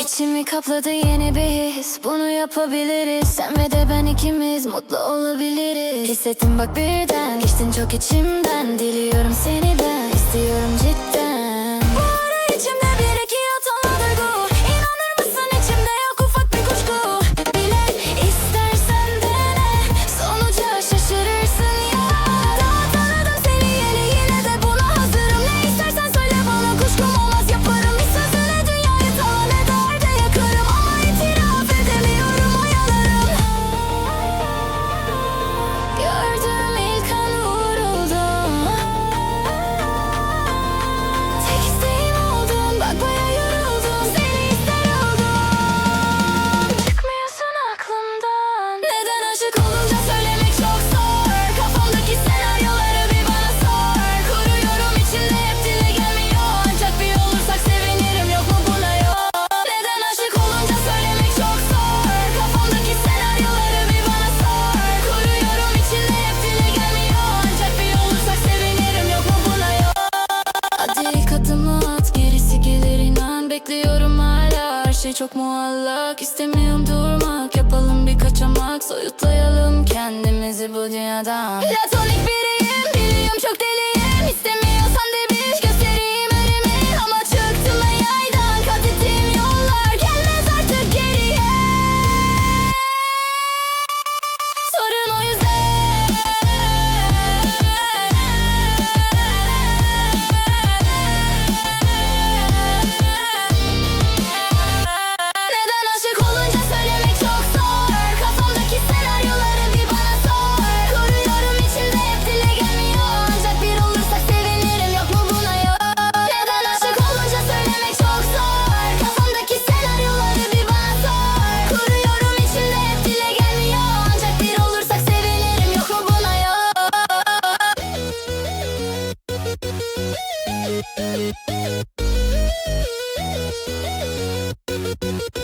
İçimi kapladı yeni bir his. Bunu yapabiliriz. Sen ve de ben ikimiz mutlu olabiliriz. Hissettim bak birden. Geçtin çok içimden. Dil çok muallak. İstemiyorum durmak. Yapalım bir kaçamak Soyutlayalım kendimizi bu dünyadan Platonik bir Thank you.